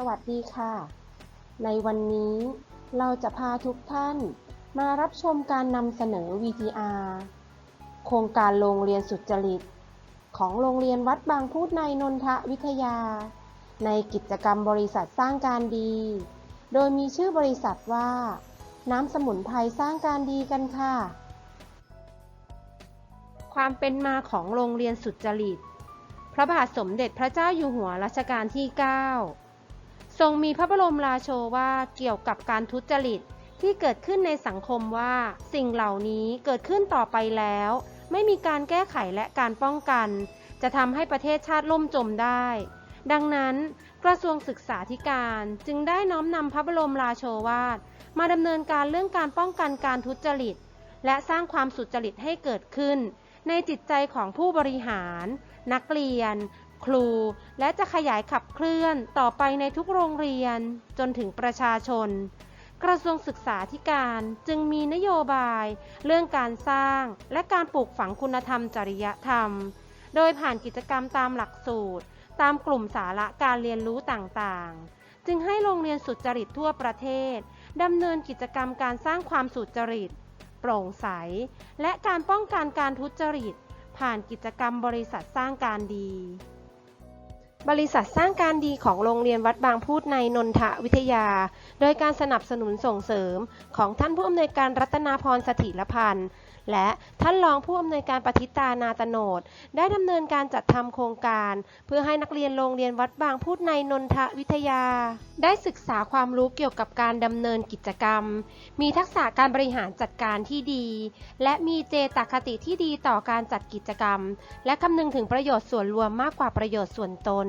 สวัสดีค่ะ ในวันนี้เราจะพาทุกท่านมารับชมการนำเสนอ VTR โครงการโรงเรียนสุจริต ของโรงเรียนวัดบางพูดในนนทวิทยา ในกิจกรรมบริษัทสร้างการดี โดยมีชื่อบริษัทว่า น้ำสมุนไพรสร้างการดีกันค่ะ ความเป็นมาของโรงเรียนสุจริต พระบาทสมเด็จพระเจ้าอยู่หัวรัชกาลที่ 9 ทรงมีพระบรมราโชวาทเกี่ยวกับการทุจริตที่เกิดขึ้นในสังคมว่าสิ่งเหล่านี้เกิดขึ้นต่อไปแล้ว ไม่มีการแก้ไขและการป้องกัน จะทำให้ประเทศชาติล่มจมได้ ดังนั้น กระทรวงศึกษาธิการจึงได้น้อมนำพระบรมราโชวาทมาดำเนินการเรื่องการป้องกันการทุจริต และสร้างความสุจริตให้เกิดขึ้น ในจิตใจของผู้บริหาร นักเรียน ครู และจะขยายขับเคลื่อนต่อไปในทุกโรงเรียนจนถึงประชาชน กระทรวงศึกษาธิการจึงมีนโยบาย เรื่องการสร้างและการปลูกฝังคุณธรรมจริยธรรม โดยผ่านกิจกรรมตามหลักสูตร ตามกลุ่มสาระการเรียนรู้ต่างๆ จึงให้โรงเรียนสุจริตทั่วประเทศดำเนินกิจกรรมการสร้างความสุจริต โปร่งใส และการป้องกันการทุจริต ผ่านกิจกรรมบริษัทสร้างการดี บริษัทสร้างการดีของโรงเรียนวัดบางพูดในนนทวิทยา โดยการสนับสนุนส่งเสริมของท่านผู้อำนวยการรัตนาพรสถิรพันธ์และท่านรองผู้อำนวยการปฏิตานาตโนดได้ดำเนินการจัดทำโครงการ เพื่อให้นักเรียนโรงเรียนวัดบางพูดในนนทวิทยา ได้ศึกษาความรู้เกี่ยวกับการดำเนินกิจกรรม มีทักษะการบริหารจัดการที่ดี และมีเจตคติที่ดีต่อการจัดกิจกรรม และคำนึงถึงประโยชน์ส่วนรวมมากกว่าประโยชน์ส่วนตน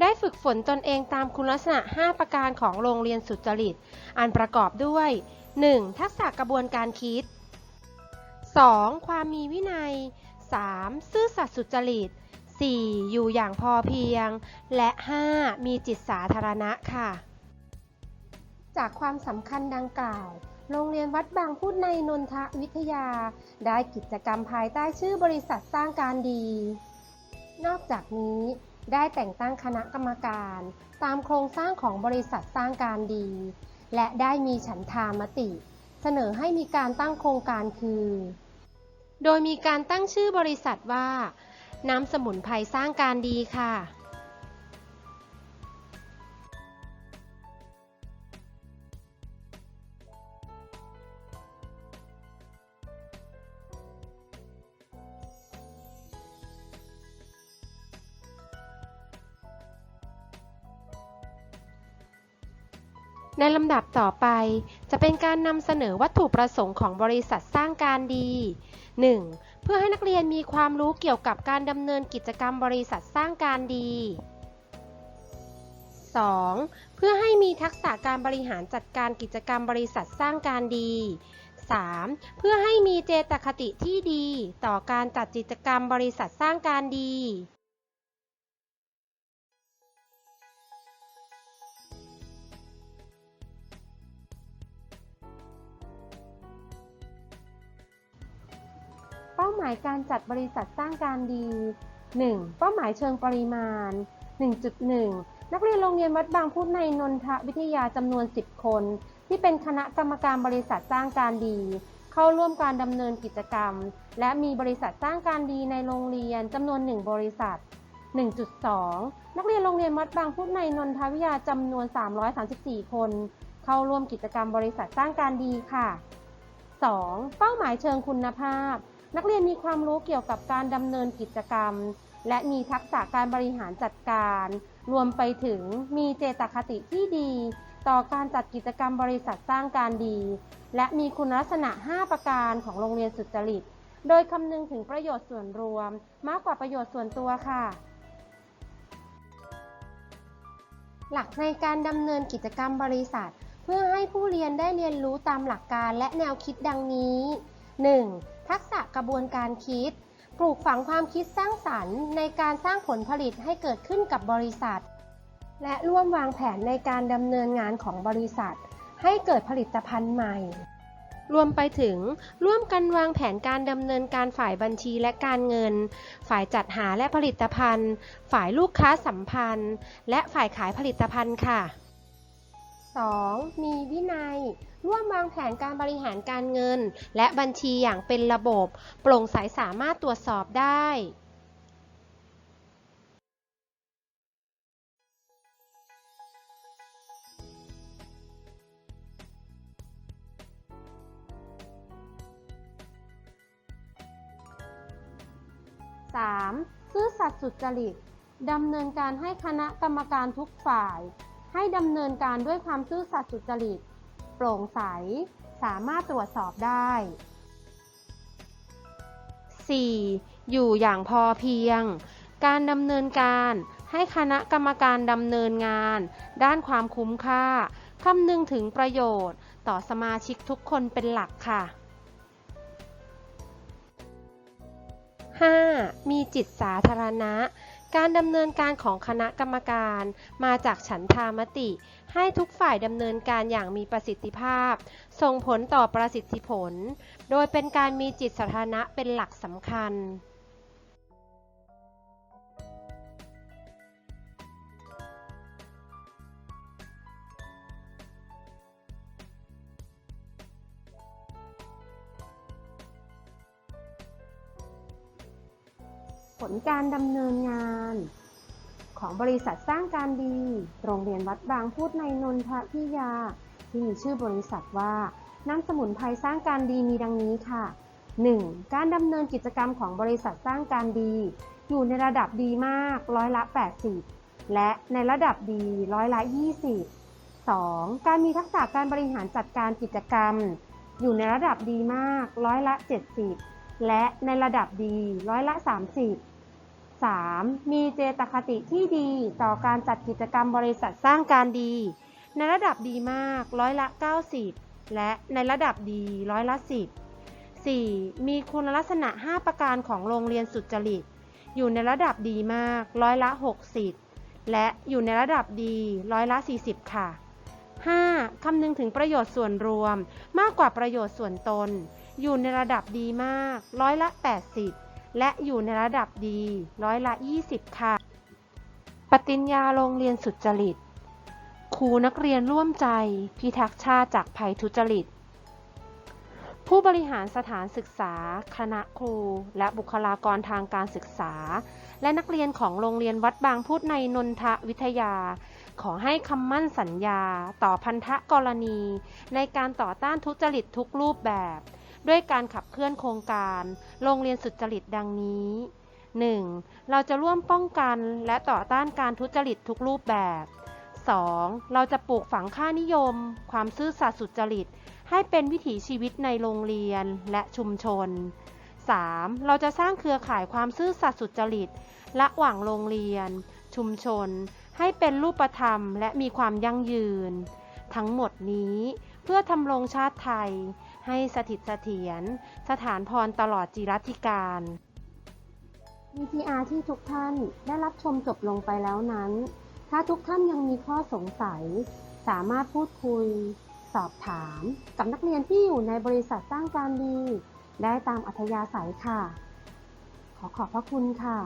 ได้ฝึกฝนตนเองตามคุณลักษณะ 5 ประการของโรงเรียนสุจริต อันประกอบด้วย 1. ทักษะกระบวนการคิด 2. ความมีวินัย 3. ซื่อสัตย์สุจริต 4. อยู่อย่างพอเพียง และ 5. มีจิตสาธารณะค่ะ จากความสำคัญดังกล่าว โรงเรียนวัดบางพูดในนนทวิทยา ได้กิจกรรมภายใต้ชื่อบริษัทสร้างการดี นอกจากนี้ได้แต่งตั้งคณะกรรมการ ตามโครงสร้างของบริษัทสร้างการดี และได้มีฉันทามติ เสนอให้มีการตั้งโครงการคือ โดยมีการตั้งชื่อบริษัทว่า น้ำสมุนไพรสร้างการดีค่ะ ในลำดับต่อไปจะเป็นการนำเสนอวัตถุประสงค์ของบริษัทสร้างการดี 1. เพื่อให้นักเรียนมีความรู้เกี่ยวกับการดำเนินกิจกรรมบริษัทสร้างการดี 2. เพื่อให้มีทักษะการบริหารจัดการกิจกรรมบริษัทสร้างการดี 3. เพื่อให้มีเจตคติที่ดี ต่อการจัดกิจกรรมบริษัทสร้างการดี หมายการจัดบริษัทสร้างการดี 1. เป้าหมายเชิงปริมาณ 1.1 นักเรียนโรงเรียนวัดบางพูดในนนทวิทยาจำนวน 10 คน ที่เป็นคณะกรรมการบริษัทสร้างการดี เข้าร่วมการดำเนินกิจกรรม และมีบริษัทสร้างการดีในโรงเรียนจำนวน 1 บริษัท 1.2 นักเรียนโรงเรียนวัดบางพูดในนนทวิทยาจำนวน 334 คน เข้าร่วมกิจกรรมบริษัทสร้างการดีค่ะ 2. เป้าหมายเชิงคุณภาพ นักเรียนมีความรู้เกี่ยวกับการดำเนินกิจกรรม และมีทักษะการบริหารจัดการ รวมไปถึงมีเจตคติที่ดี ต่อการจัดกิจกรรมบริษัทสร้างการดี และมีคุณลักษณะ 5 ประการของโรงเรียนสุจริต โดยคำนึงถึงประโยชน์ส่วนรวม มากกว่าประโยชน์ส่วนตัวค่ะ หลักในการดำเนินกิจกรรมบริษัท เพื่อให้ผู้เรียนได้เรียนรู้ตามหลักการและแนวคิดดังนี้ 1. ทักษะกระบวนการคิด ปลูกฝังความคิดสร้างสรรค์ ในการสร้างผลผลิตให้เกิดขึ้นกับบริษัท และร่วมวางแผนในการดำเนินงานของบริษัท ให้เกิดผลิตภัณฑ์ใหม่ รวมไปถึง ร่วมกันวางแผนการดำเนินการฝ่ายบัญชีและการเงิน ฝ่ายจัดหาและผลิตภัณฑ์ ฝ่ายลูกค้าสัมพันธ์ และฝ่ายขายผลิตภัณฑ์ค่ะ 2. มีวินัย ร่วมวางแผนการบริหารการเงิน และบัญชีอย่างเป็นระบบ โปร่งใสสามารถตรวจสอบได้ 3. ซื่อสัตย์สุจริตดำเนินการให้คณะกรรมการทุกฝ่าย ให้ดำเนินการด้วยความซื่อสัตย์สุจริต โปร่งใส สามารถตรวจสอบได้ 4. อยู่อย่างพอเพียง การดำเนินการให้คณะกรรมการดำเนินงาน ด้านความคุ้มค่าคำนึงถึงประโยชน์ ต่อสมาชิกทุกคนเป็นหลักค่ะ 5. มีจิตสาธารณะ การดำเนินการของคณะกรรมการมาจากฉันทามติ ให้ทุกฝ่ายดำเนินการอย่างมีประสิทธิภาพ ส่งผลต่อประสิทธิผล โดยเป็นการมีจิตสาธารณะเป็นหลักสำคัญ ผลการดำเนินงาน ของบริษัทสร้างการดี โรงเรียนวัดบางพูดในนนทพิยา ที่มีชื่อบริษัทว่าน้ำสมุนไพรสร้างการดีมีดังนี้ค่ะ 1. การดำเนินกิจกรรมของบริษัทสร้างการดี อยู่ในระดับดีมากร้อยละ 80 และในระดับดีร้อยละ 20 2. การมีทักษะการบริหารจัดการกิจกรรม อยู่ในระดับดีมากร้อยละ 70 และในระดับดีร้อยละ 30 3. มีเจตคติที่ดีต่อการจัดกิจกรรมบริษัทสร้างการดี ในระดับดีมากร้อยละ 90 และในระดับดีร้อยละ 10 4. มีคุณลักษณะ 5 ประการของโรงเรียนสุจริต อยู่ในระดับดีมากร้อยละ 60 และอยู่ในระดับดีร้อยละ 40 ค่ะ 5. คำนึงถึงประโยชน์ส่วนรวมมากกว่าประโยชน์ส่วนตน อยู่ในระดับดีมาก ร้อยละ 80 และอยู่ในระดับดี ร้อยละ 20 ค่ะ ปฏิญญาโรงเรียนสุจริต ครูนักเรียนร่วมใจ พิทักษ์ชาติจากภัยทุจริต ผู้บริหารสถานศึกษา คณะครู และบุคลากรทางการศึกษา และนักเรียนของโรงเรียนวัดบางพูดในนนทวิทยาขอให้คำมั่นสัญญาต่อพันธกรณี ในการต่อต้านทุจริตทุกรูปแบบ ด้วยการขับเคลื่อนโครงการ โรงเรียนสุจริตดังนี้ 1. เราจะร่วมป้องกันและต่อต้านการทุจริตทุกรูปแบบ 2. เราจะปลูกฝังค่านิยม ความซื่อสัตย์สุจริต ให้เป็นวิถีชีวิตในโรงเรียนและชุมชน 3. เราจะสร้างเครือข่ายความซื่อสัตย์สุจริตระหว่างโรงเรียน ชุมชน ให้เป็นรูปธรรมและมีความยั่งยืน ทั้งหมดนี้เพื่อทำรงชาติไทย ให้สถิตเสถียรสถานพรตลอดจิรัติการ VTR ที่ทุกท่านได้รับชมจบลงไปแล้วนั้น ถ้าทุกท่านยังมีข้อสงสัย สามารถพูดคุย สอบถาม กับนักเรียนที่อยู่ในบริษัทสร้างการดี ได้ตามอัธยาศัยค่ะ ขอขอบพระคุณค่ะ